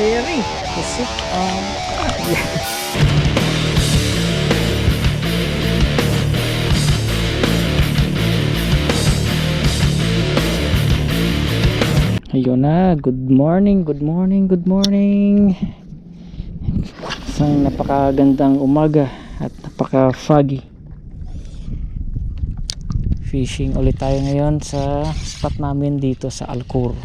Sherry. Kasi, um, Ayun na, good morning, good morning, good morning. Isang napakagandang umaga at napaka-foggy. Fishing ulit tayo ngayon sa spot namin dito sa Alcor.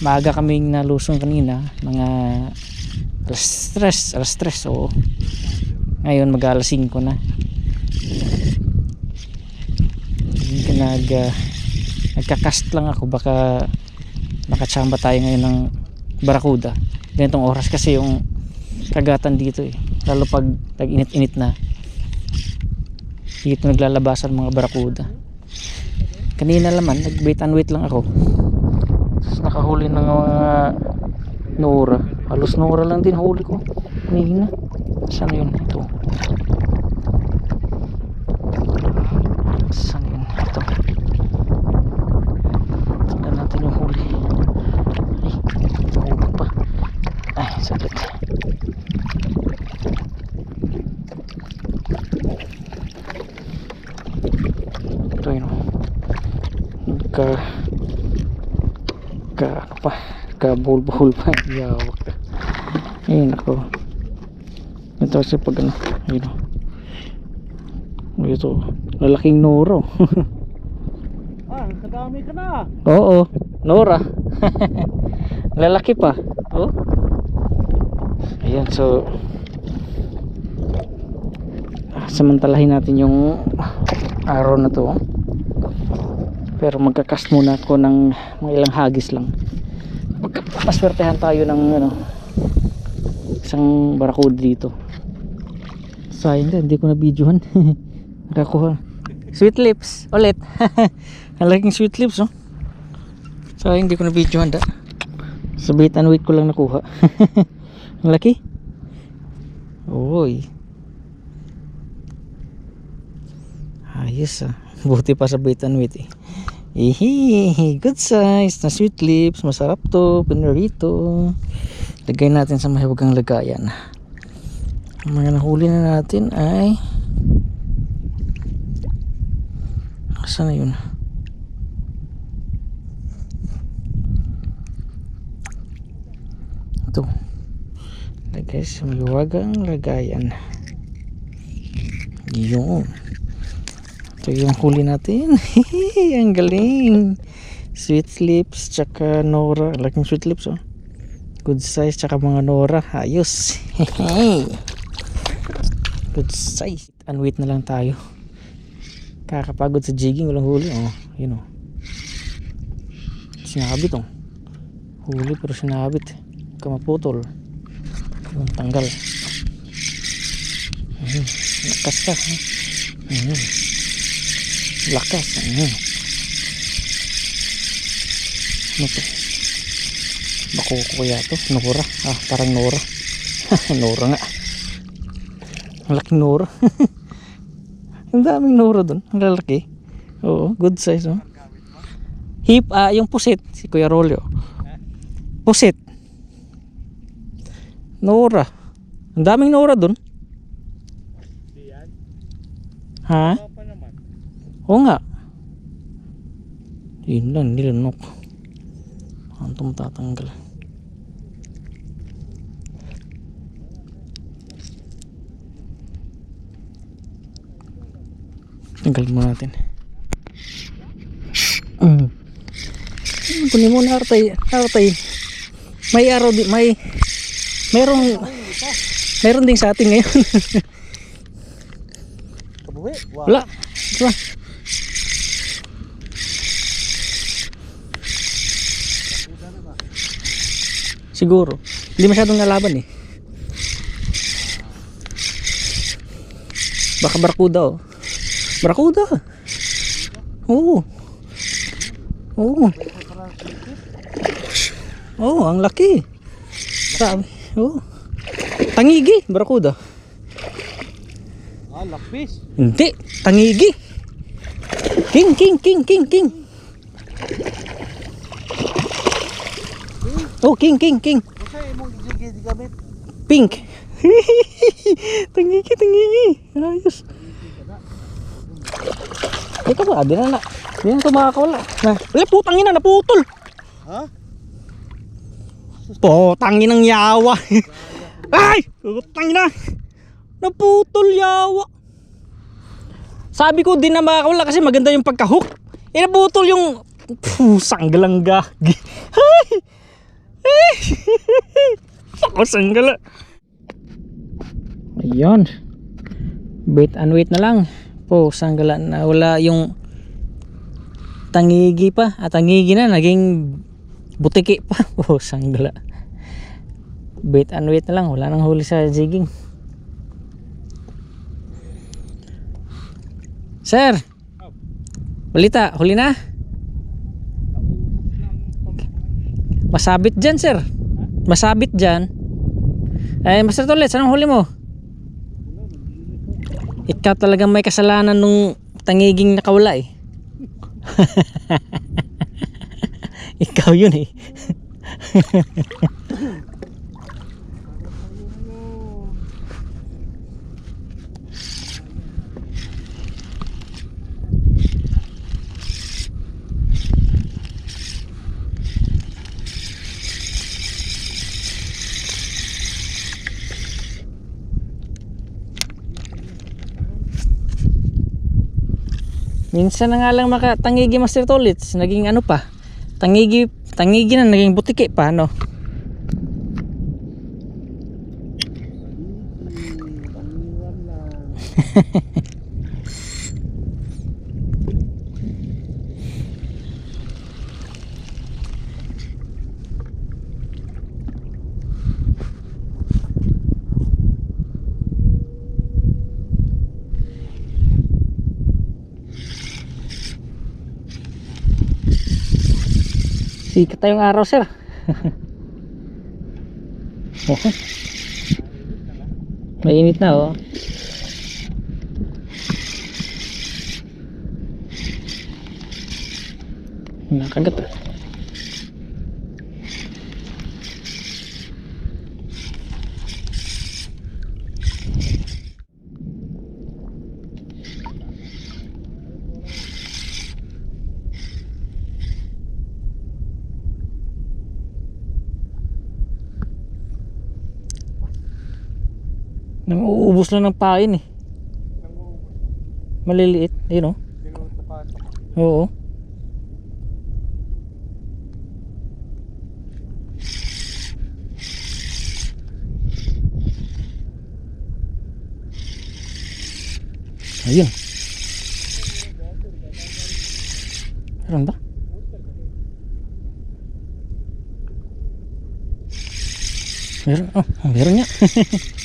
Maaga kaming nalusong kanina, mga alas stress, alas stress, oo. Ngayon mag alas 5 na. Nag, uh, nagka-cast lang ako, baka nakachamba tayo ngayon ng barakuda. Ganitong oras kasi yung kagatan dito eh. Lalo pag tag-init-init na. Dito naglalabasan mga barakuda. Kanina naman, nag-wait and wait lang ako. Tapos nakahuli ng mga Nora. Halos Nora lang din huli ko. Kanina. Saan yun? Ito. Saan yun? Ito. Tingnan natin yung huli. Ay, nahulog pa. Ay, saglit. Ito yun. oh. Ka... Ka... Ano pa? Ka buhol-buhol pa. Yawak. Ayun ako. Ito kasi pag ano. Ayun o. Ito. Lalaking noro. Ah, nagkadami ka na. Oo, Nora. Lalaki pa. Oh. Ayan, so samantalahin natin yung araw na to. Pero magkakast muna ako ng mga ilang hagis lang. Magkapaswertehan tayo ng ano, isang barakuda dito. Sayang din, hindi ko na videohan. Nakakuha. Sweet lips, ulit. Ang laking sweet lips, oh. Sayang hindi ko na video handa. Sa bait and wait ko lang nakuha. Ang laki. Uy. Ayos ah. Buti pa sa bait and wait eh. Ihi, good size na sweet lips. Masarap to. Pinarito. Lagay natin sa mahiwagang lagayan. Ang mga nahuli na natin ay Saan na yun? Ito. Lagay sa maluwagang lagayan. Yun. Ito yung huli natin. Ang galing. Sweet lips, tsaka Nora. Laking sweet lips, oh. Good size, tsaka mga Nora. Ayos. Good size. Wait na lang tayo. Kakapagod sa jigging, walang huli. Oh, yun oh. Sinabit oh. Huli pero sinabit. Kamaputol. Yung tanggal. Ayun. Lakas ka. Ayun. Lakas. Ayun. Ano to? Bako ko kaya to? Nora. Ah, parang Nora. Nora nga. Laking Nora. Ang daming Nora doon. Ang lalaki. Oo, good size oh. Hip, ah, yung pusit, si Kuya Rolio. Pusit. Nora. Ang daming Nora yan. Ha? Oo nga. Yun lang, nilanok. Ang tumatatanggal. Tanggal mo natin. Mm. Kunin mo na hartay. Hartay. May araw di may merong meron din sa atin ngayon. Wala. Wala. Siguro. Hindi masyadong nalaban eh. Baka barakuda oh. Barakuda. Oo. Oo. Oo, ang laki. Sabi. Oo. Tangigi, barakuda. Ah, lakpis. Hindi, tangigi. King, king, king, king, king. Oh, king, king, king. Kasi di kami. Pink. tangigi, tangigi. Ayos. Ito ba? Di na na. Di na ito makakawala. Na. Wala, putang ina, naputol. Ha? Putang inang yawa. Ay! Putang ina. Naputol yawa. Sabi ko din na makakawala kasi maganda yung pagka-hook. Eh naputol yung pusang galang gagi. Ay! Ay! Ako sanggala. Ayun. Wait and wait na lang. Po, sanggala na wala yung tangigi pa. At tangigi na naging butiki pa. Po, sanggala. Wait and wait na lang. Wala nang huli sa jigging. Sir! Balita, huli na? Masabit dyan, sir. Masabit dyan. Eh, Master Tolet, anong huli mo? Ikaw talagang may kasalanan nung tangiging nakawala eh. Ikaw yun eh. Minsan na nga lang makatangigi Master Tolits. Naging ano pa. Tangigi, tangigi na naging butiki pa no. Sikat tayong araw sir. Mainit na oh. Nakagat ah. Nanguubos lang ng pain eh. Maliliit. Ayun oh. Oo. Ayun. Meron ba? Meron. Oh, meron nga.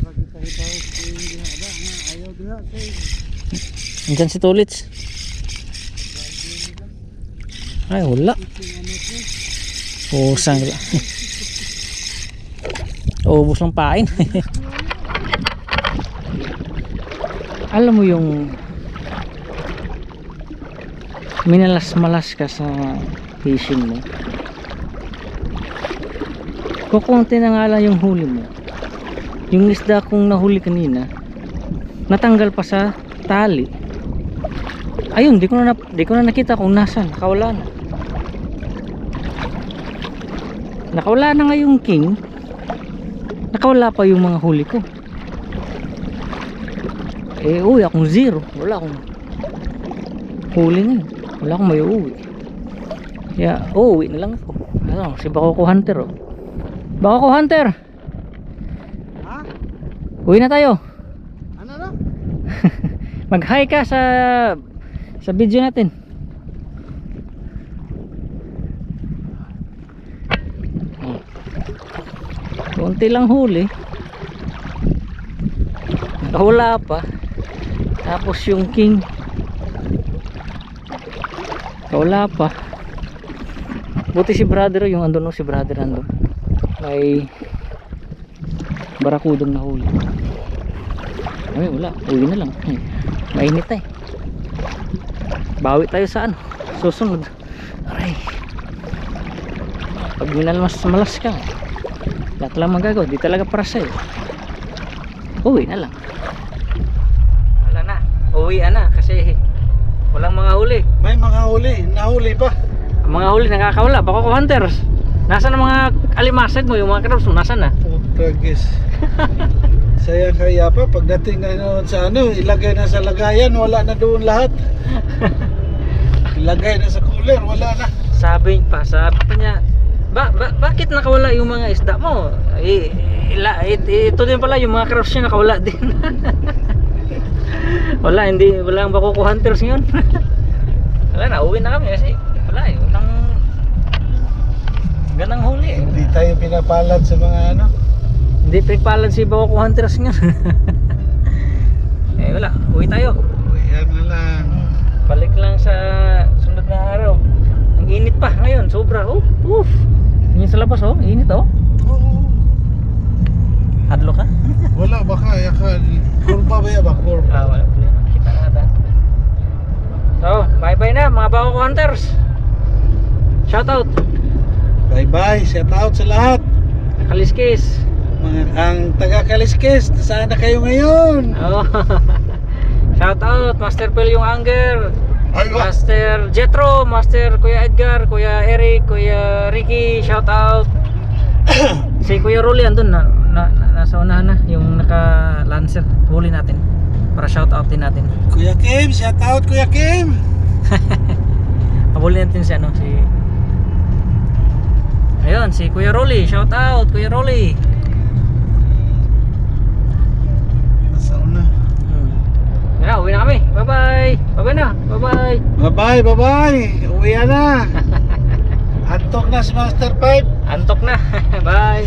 Maragi sa hibaw. Hindi na ada. Nga, Ayaw diha. Kay. Andyan si Tulits. Ay, wala. Pusang. Ubus ng pain. Alam mo yung minalas-malas ka sa fishing mo. Kukunti na nga lang yung huli mo. Yung isda kong nahuli kanina, natanggal pa sa tali. Ayun, di ko na, di ko na nakita kung nasan. Nakawala na. Nakawala na nga yung king. Nakawala pa yung mga huli ko. Eh, uwi akong zero. Wala akong huli ngayon. Wala akong may uwi. Kaya, uuwi na lang ako. Ano, si Bakoko Hunter oh. Bakoko Hunter! Ha? Uwi na tayo. Mag-hi ka sa sa video natin. Konti lang huli. Wala pa. Tapos yung king. Wala pa. Buti si brother yung andun no, si brother andun. May barakudong nahuli. Ay, wala. Uwi na lang. Hmm. Mainit eh. Bawi tayo sa ano. Susunod. Aray. Pag minalmas malas ka. Lahat lang magagawa. Di talaga para sa'yo. Uwi na lang. Wala na. Uwi na kasi walang mga huli. May mga huli, nahuli pa. Ang mga huli nakakawala. Baka ko hunters. Nasaan ang mga alimasag mo? Yung mga crabs mo, nasaan na? Oh, tragis. Sayang kaya pa, pagdating na noon sa ano, ilagay na sa lagayan, wala na doon lahat. Ilagay na sa cooler, wala na. Sabi pa, sabi pa niya, ba, ba, bakit nakawala yung mga isda mo? Eh, ila, it, ito din pala yung mga crabs niya nakawala din. wala, hindi, wala ang bako hunters ngayon. wala na, uwi na kami kasi wala eh, walang ganang huli eh. Hindi tayo pinapalad sa mga ano. Hindi pinagpalad si bako hunters ngayon. eh wala, uwi tayo. Yan na lang. Balik lang sa sunod na araw. Ang init pa ngayon, sobra. Oh, oof. Yun sa labas oh, init oh. Oo. Hadlo ka? Wala baka, yaka, kurba ba yan ba? Kurba. Ah, wala problema. Kita na ata. So, bye-bye na mga bako hunters. Shout out. Bye bye, shout out sa lahat. Kaliskis. Mga ang taga Kaliskis, saan na kayo ngayon? Oh. Shout out Master Phil yung Anger. Master Jetro, Master Kuya Edgar, Kuya Eric, Kuya Ricky, shout out. si Kuya Rolly andun na, na, na nasa unahan na yung naka Lancer. Huli natin para shout out din natin. Kuya Kim, shout out Kuya Kim. Habulin natin si ano si Ayun, si Kuya Rolly, shout out Kuya Rolly. Nasa una. Hmm. Yan, uwi na kami. Bye-bye. Bye-bye na. Bye-bye. Bye bye, bye bye. Uwi na. Antok na si Master Pipe. Antok na. Bye.